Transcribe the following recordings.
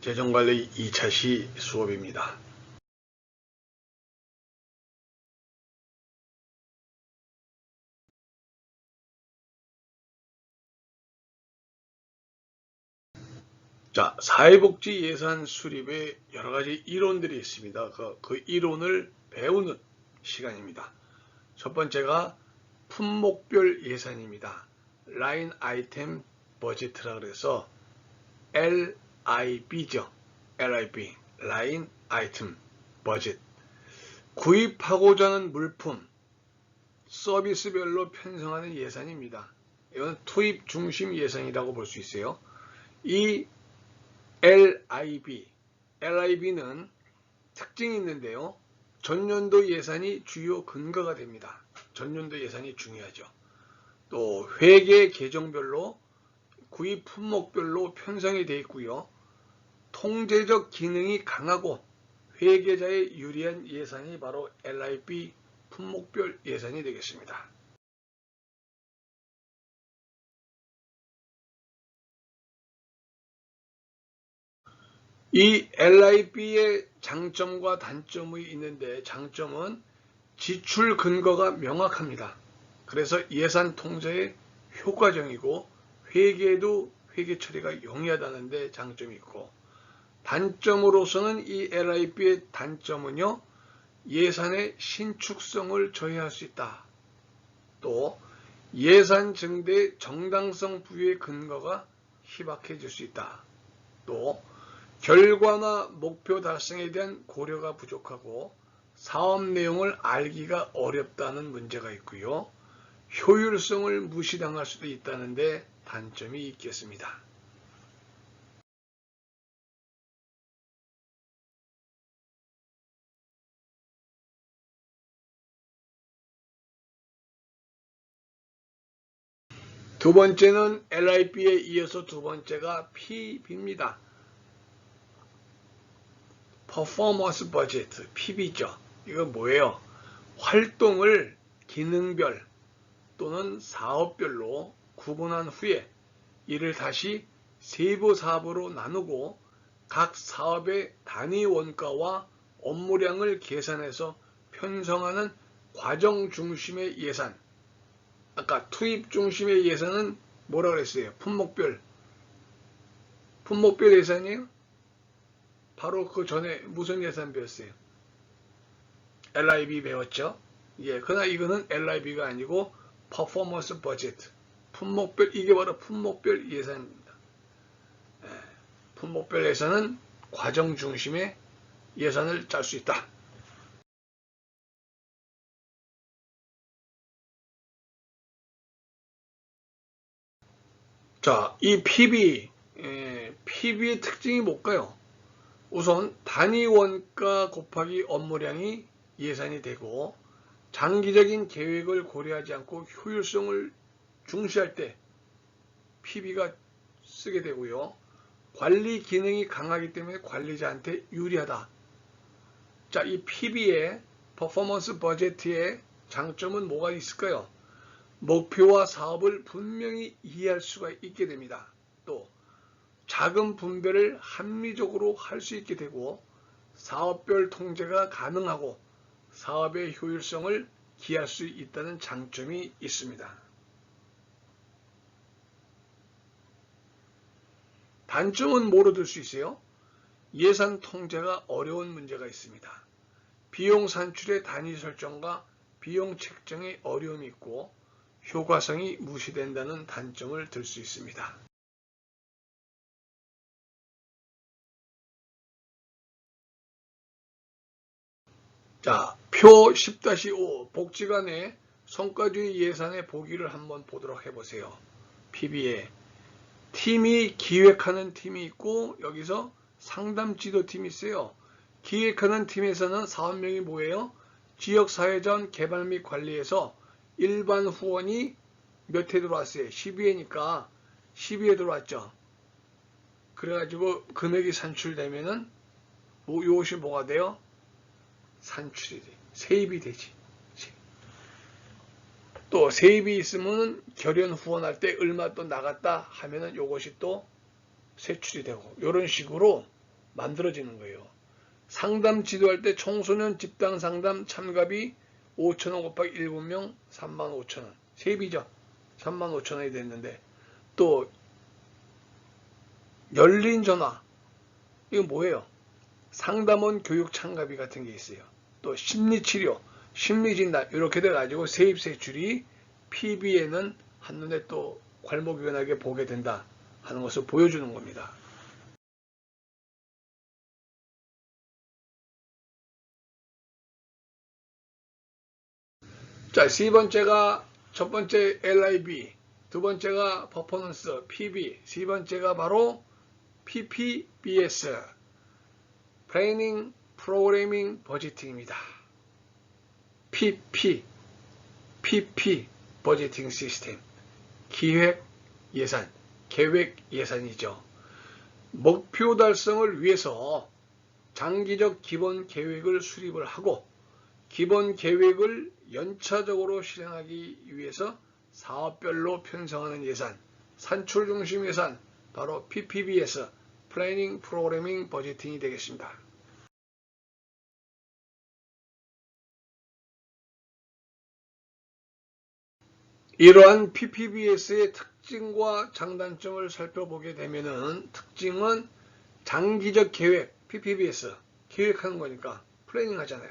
재정관리 2차 시 수업입니다. 자, 사회복지 예산 수립에 여러 가지 이론들이 있습니다. 그, 그 이론을 배우는 시간입니다. 첫 번째가 품목별 예산입니다. 라인 아이템 버제트라 그래서 LIB죠. LIB, 라인 아이템 버젯. 구입하고자 하는 물품, 서비스별로 편성하는 예산입니다. 이건 투입 중심 예산이라고 볼 수 있어요. 이 LIB, LIB는 특징이 있는데요. 전년도 예산이 주요 근거가 됩니다. 전년도 예산이 중요하죠. 또 회계 계정별로 구입 품목별로 편성이 되어 있고요. 통제적 기능이 강하고 회계자에 유리한 예산이 바로 LIB 품목별 예산이 되겠습니다. 이 LIB의 장점과 단점이 있는데 장점은 지출 근거가 명확합니다. 그래서 예산 통제에 효과적이고 회계도 회계 처리가 용이하다는데 장점이 있고 단점으로서는 이 LIB의 단점은요 예산의 신축성을 저해할 수 있다. 또 예산 증대 정당성 부여의 근거가 희박해질 수 있다. 또 결과나 목표 달성에 대한 고려가 부족하고 사업 내용을 알기가 어렵다는 문제가 있고요. 효율성을 무시당할 수도 있다는데 단점이 있겠습니다. 두 번째는 LIB에 이어서 두 번째가 PB입니다. 퍼포먼스 버제트, PB죠. 이건 뭐예요? 활동을 기능별 또는 사업별로 구분한 후에 이를 다시 세부 사업으로 나누고 각 사업의 단위 원가와 업무량을 계산해서 편성하는 과정 중심의 예산. 아까 투입 중심의 예산은 뭐라 그랬어요? 품목별. 품목별 예산이에요? 바로 그 전에 무슨 예산 배웠어요? LIB 배웠죠? 예, 그러나 이거는 LIB가 아니고 퍼포먼스 버제트. 품목별, 이게 바로 품목별 예산입니다. 예, 품목별 예산은 과정 중심의 예산을 짤 수 있다. 자, 이 PB, 예, PB의 특징이 뭘까요? 우선 단위 원가 곱하기 업무량이 예산이 되고 장기적인 계획을 고려하지 않고 효율성을 중시할 때 PB가 쓰게 되고요. 관리 기능이 강하기 때문에 관리자한테 유리하다. 자, 이 PB의 퍼포먼스 버제트의 장점은 뭐가 있을까요? 목표와 사업을 분명히 이해할 수가 있게 됩니다. 또 자금 분배를 합리적으로 할 수 있게 되고 사업별 통제가 가능하고 사업의 효율성을 기할 수 있다는 장점이 있습니다. 단점은 뭐로 들 수 있어요? 예산 통제가 어려운 문제가 있습니다. 비용 산출의 단위 설정과 비용 책정에 어려움이 있고 효과성이 무시된다는 단점을 들 수 있습니다. 자, 표 10-5 복지관의 성과주의 예산의 보기를 한번 보도록 해보세요. PB에 팀이 기획하는 팀이 있고 여기서 상담 지도 팀이 있어요. 기획하는 팀에서는 사업명이 뭐예요? 지역사회전 개발 및 관리에서 일반 후원이 몇 회 들어왔어요? 12회니까 12회 들어왔죠. 그래가지고 금액이 산출되면은 뭐, 이것이 뭐가 돼요? 산출이 돼. 세입이 되지. 또 세입이 있으면 결연 후원할 때 얼마 또 나갔다 하면은 이것이 또 세출이 되고 이런 식으로 만들어지는 거예요. 상담 지도할 때 청소년 집단 상담 참가비 5천원 곱하기 7명 3만 5천원. 세비죠. 3만 5천원이 됐는데 또 열린 전화 이거 뭐예요? 상담원 교육 참가비 같은 게 있어요. 또 심리치료, 심리진단 이렇게 돼가지고 세입세출이 PB에는 한눈에 또 괄목연하게 보게 된다 하는 것을 보여주는 겁니다. 자, 세 번째가 첫 번째 LIB, 두 번째가 퍼포먼스 PB, 세 번째가 바로 PPBS, 플래닝 프로그래밍 버지팅입니다. PP, PP 버지팅 시스템, 기획 예산, 계획 예산이죠. 목표 달성을 위해서 장기적 기본 계획을 수립을 하고 기본 계획을 연차적으로 실행하기 위해서 사업별로 편성하는 예산, 산출 중심 예산, 바로 PPBS, 플래닝 프로그래밍 버지팅이 되겠습니다. 이러한 PPBS의 특징과 장단점을 살펴보게 되면은 특징은 장기적 계획, PPBS, 계획하는 거니까 플래닝 하잖아요.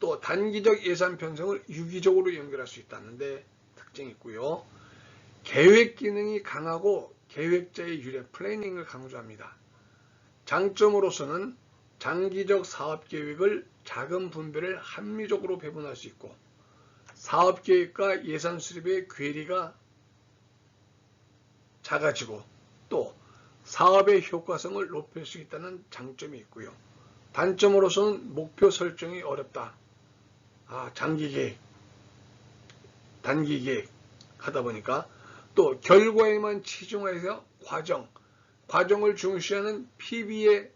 또 단기적 예산 편성을 유기적으로 연결할 수 있다는데 특징이 있고요. 계획 기능이 강하고 계획자의 유래 플래닝을 강조합니다. 장점으로서는 장기적 사업 계획을 작은 분배를 합리적으로 배분할 수 있고 사업 계획과 예산 수립의 괴리가 작아지고 또 사업의 효과성을 높일 수 있다는 장점이 있고요. 단점으로서는 목표 설정이 어렵다. 아, 장기 계획, 단기 계획 하다 보니까 또 결과에만 치중해서 과정, 과정을 중시하는 PB에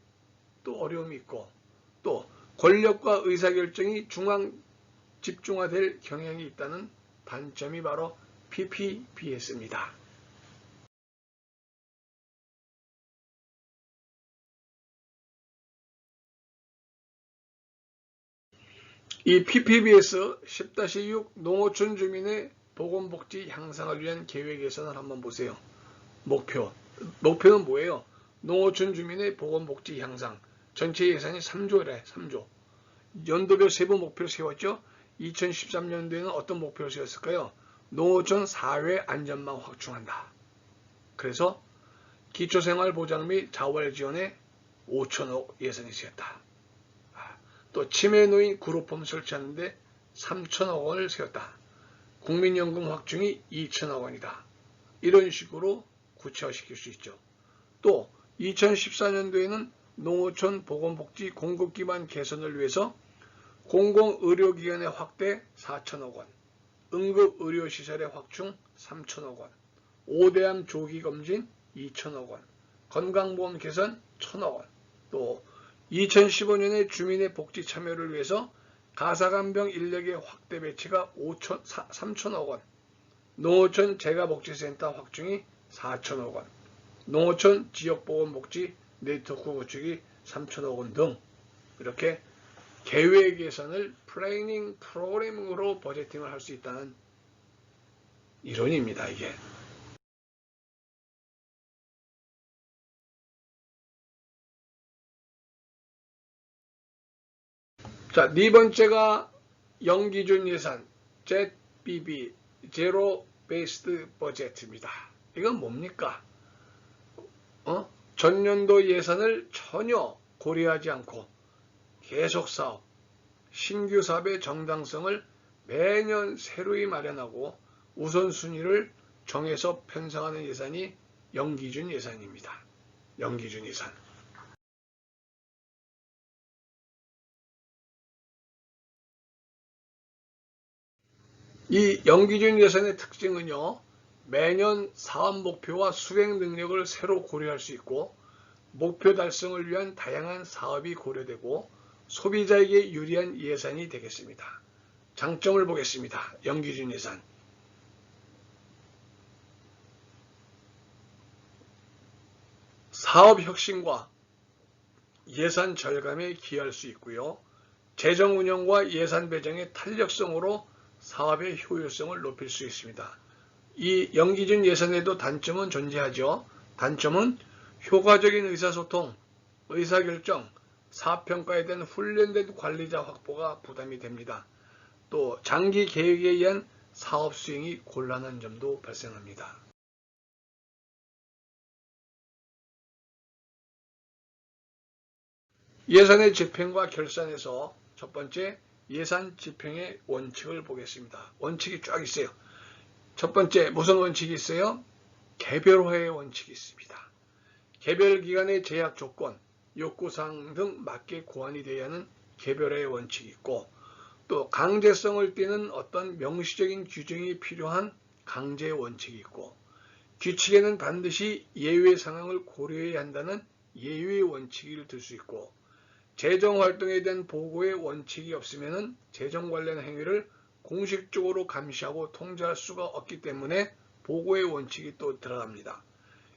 또 어려움이 있고 또 권력과 의사결정이 중앙 집중화될 경향이 있다는 단점이 바로 PPBS입니다. 이 PPBS 10-6 농어촌 주민의 보건복지 향상을 위한 계획 예산을 한번 보세요. 목표. 목표는 뭐예요? 농어촌 주민의 보건복지 향상. 전체 예산이 3조래, 3조. 연도별 세부 목표를 세웠죠? 2013년도에는 어떤 목표를 세웠을까요? 농어촌 사회 안전망 확충한다. 그래서 기초생활보장 및 자활지원에 5천억 예산이 세웠다. 또 치매 노인 그룹홈 설치하는데 3천억 원을 세웠다. 국민연금 확충이 2천억 원이다. 이런 식으로 구체화시킬 수 있죠. 또 2014년도에는 농어촌 보건복지 공급기반 개선을 위해서 공공의료기관의 확대 4천억 원, 응급의료시설의 확충 3천억 원, 5대암 조기검진 2천억 원, 건강보험 개선 1천억 원, 또 2015년에 주민의 복지 참여를 위해서 가사간병 인력의 확대 배치가 5천, 3천억 원, 농어촌 재가복지센터 확충이 4천억 원, 농어촌 지역보건복지 네트워크 구축이 3천억 원 등. 이렇게 계획 예산을 플래닝 프로그래밍으로 버제팅을 할 수 있다는 이론입니다. 이게. 자, 네 번째가 연기준 예산, ZBB, 제로 베이스드 버젯입니다. 이건 뭡니까? 어? 전년도 예산을 전혀 고려하지 않고 계속 사업, 신규 사업의 정당성을 매년 새로이 마련하고 우선순위를 정해서 편성하는 예산이 연기준 예산입니다. 연기준 예산. 이 연기준 예산의 특징은요. 매년 사업 목표와 수행 능력을 새로 고려할 수 있고 목표 달성을 위한 다양한 사업이 고려되고 소비자에게 유리한 예산이 되겠습니다. 장점을 보겠습니다. 연기준 예산. 사업 혁신과 예산 절감에 기여할 수 있고요. 재정 운영과 예산 배정의 탄력성으로 사업의 효율성을 높일 수 있습니다. 이 연기준 예산에도 단점은 존재하죠. 단점은 효과적인 의사소통, 의사결정, 사평가에 대한 훈련된 관리자 확보가 부담이 됩니다. 또 장기 계획에 의한 사업 수행이 곤란한 점도 발생합니다. 예산의 집행과 결산에서 첫 번째 예산 집행의 원칙을 보겠습니다. 원칙이 쫙 있어요. 첫 번째 무슨 원칙이 있어요? 개별화의 원칙이 있습니다. 개별 기간의 제약 조건, 욕구사항 등 맞게 고안이 되어야 하는 개별화의 원칙이 있고 또 강제성을 띠는 어떤 명시적인 규정이 필요한 강제 원칙이 있고 규칙에는 반드시 예외 상황을 고려해야 한다는 예외 원칙을 들 수 있고 재정 활동에 대한 보고의 원칙이 없으면 재정 관련 행위를 공식적으로 감시하고 통제할 수가 없기 때문에 보고의 원칙이 또 들어갑니다.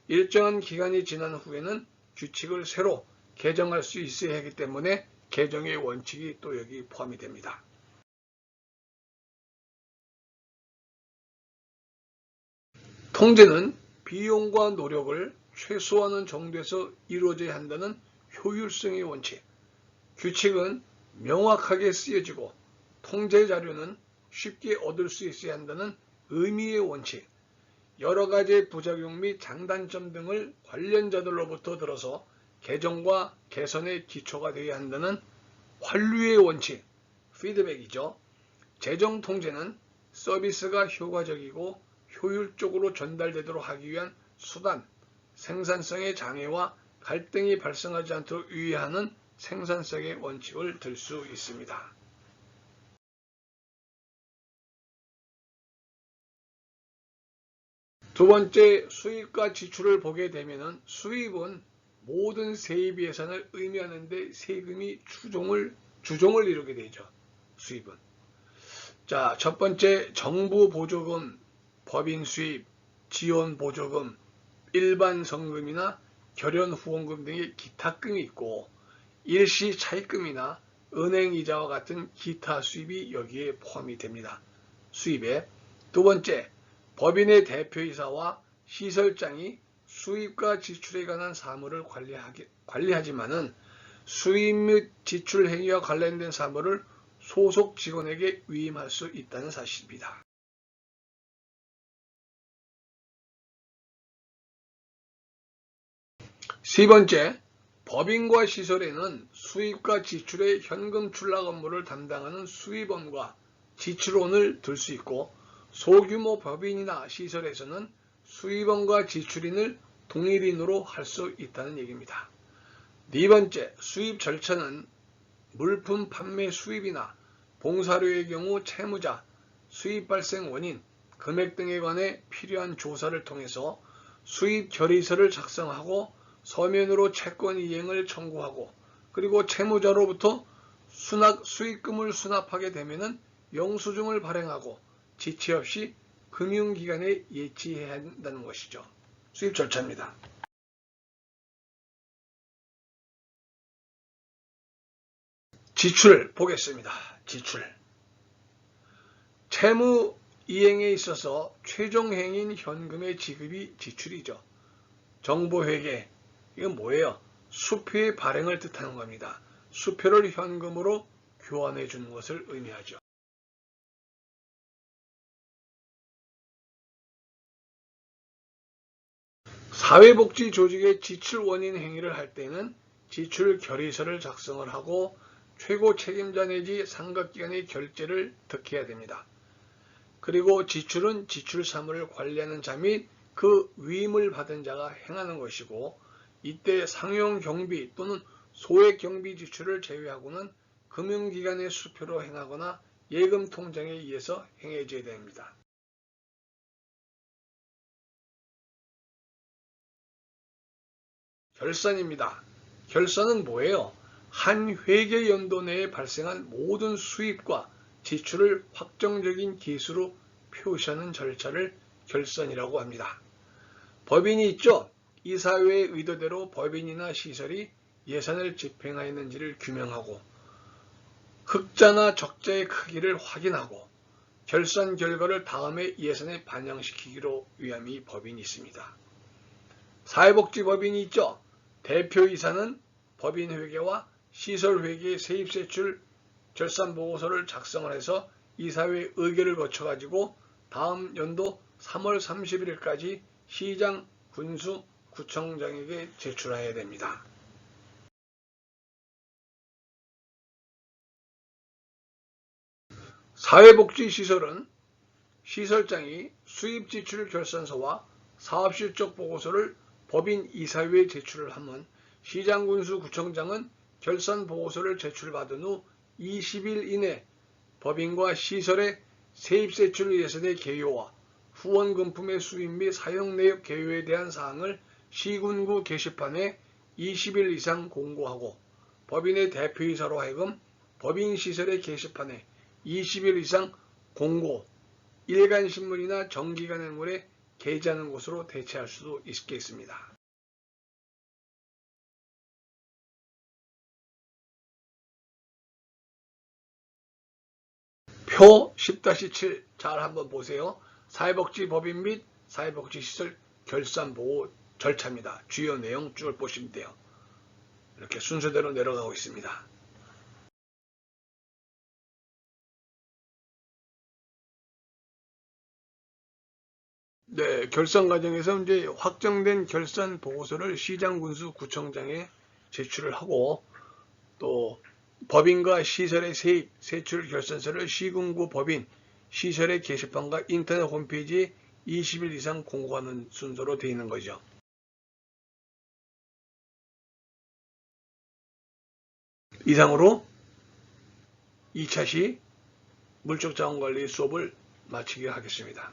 일정한 기간이 지난 후에는 규칙을 새로 개정할 수 있어야 하기 때문에 개정의 원칙이 또 여기 포함이 됩니다. 통제는 비용과 노력을 최소화하는 정도에서 이루어져야 한다는 효율성의 원칙. 규칙은 명확하게 쓰여지고 통제 자료는 쉽게 얻을 수 있어야 한다는 의미의 원칙. 여러 가지 부작용 및 장단점 등을 관련자들로부터 들어서 개정과 개선의 기초가 되어야 한다는 환류의 원칙, 피드백이죠. 재정 통제는 서비스가 효과적이고 효율적으로 전달되도록 하기 위한 수단, 생산성의 장애와 갈등이 발생하지 않도록 유의하는 생산성의 원칙을 들 수 있습니다. 두 번째 수입과 지출을 보게 되면 수입은 모든 세입 예산을 의미하는데 세금이 추종을 주종을 이루게 되죠. 수입은. 자, 첫 번째 정부 보조금, 법인 수입, 지원 보조금, 일반 성금이나 결연 후원금 등의 기타금이 있고 일시 차입금이나 은행 이자와 같은 기타 수입이 여기에 포함이 됩니다. 수입에 두 번째 법인의 대표이사와 시설장이 수입과 지출에 관한 사무를 관리하기, 관리하지만은 수입 및 지출 행위와 관련된 사무를 소속 직원에게 위임할 수 있다는 사실입니다. 세 번째, 법인과 시설에는 수입과 지출의 현금 출납 업무를 담당하는 수입원과 지출원을 들 수 있고 소규모 법인이나 시설에서는 수입원과 지출인을 동일인으로 할 수 있다는 얘기입니다. 네 번째, 수입 절차는 물품 판매 수입이나 봉사료의 경우 채무자, 수입 발생 원인, 금액 등에 관해 필요한 조사를 통해서 수입 결의서를 작성하고 서면으로 채권 이행을 청구하고 그리고 채무자로부터 수납, 수익금을 수납하게 되면 영수증을 발행하고 지체 없이 금융기관에 예치해야 한다는 것이죠. 수입 절차입니다. 지출 보겠습니다. 지출. 채무 이행에 있어서 최종 행인 현금의 지급이 지출이죠. 정보회계, 이건 뭐예요? 수표의 발행을 뜻하는 겁니다. 수표를 현금으로 교환해 주는 것을 의미하죠. 사회복지 조직의 지출 원인 행위를 할 때는 지출 결의서를 작성을 하고 최고 책임자 내지 상각기관의 결재를 득해야 됩니다. 그리고 지출은 지출 사무를 관리하는 자 및 그 위임을 받은 자가 행하는 것이고 이때 상용 경비 또는 소액 경비 지출을 제외하고는 금융기관의 수표로 행하거나 예금 통장에 의해서 행해져야 됩니다. 결산입니다. 결산은 뭐예요? 한 회계 연도 내에 발생한 모든 수입과 지출을 확정적인 기수로 표시하는 절차를 결산이라고 합니다. 법인이 있죠? 이사회의 의도대로 법인이나 시설이 예산을 집행하였는지를 규명하고 흑자나 적자의 크기를 확인하고 결산 결과를 다음에 예산에 반영시키기로 위함이 법인이 있습니다. 사회복지법인이 있죠. 대표이사는 법인회계와 시설회계 세입세출 결산보고서를 작성을 해서 이사회 의결을 거쳐가지고 다음 연도 3월 31일까지 시장, 군수, 구청장에게 제출해야 됩니다. 사회복지시설은 시설장이 수입지출 결산서와 사업실적 보고서를 법인 이사회에 제출을 하면 시장군수 구청장은 결산 보고서를 제출받은 후 20일 이내 법인과 시설의 세입세출 예산의 개요와 후원금품의 수입 및 사용 내역 개요에 대한 사항을 시군구 게시판에 20일 이상 공고하고 법인의 대표이사로 하여금 법인 시설의 게시판에 20일 이상 공고, 일간신문이나 정기간 행물에 게재하는 것으로 대체할 수도 있겠습니다. 표 10-7 잘 한번 보세요. 사회복지 법인 및 사회복지 시설 결산 보호 절차입니다. 주요 내용 쭉 보시면 돼요. 이렇게 순서대로 내려가고 있습니다. 네, 결산 과정에서 이제 확정된 결산 보고서를 시장 군수 구청장에 제출을 하고 또 법인과 시설의 세입, 세출 결산서를 시군구 법인, 시설의 게시판과 인터넷 홈페이지에 20일 이상 공고하는 순서로 되어 있는 거죠. 이상으로 2차 시 물적자원관리 수업을 마치게 하겠습니다.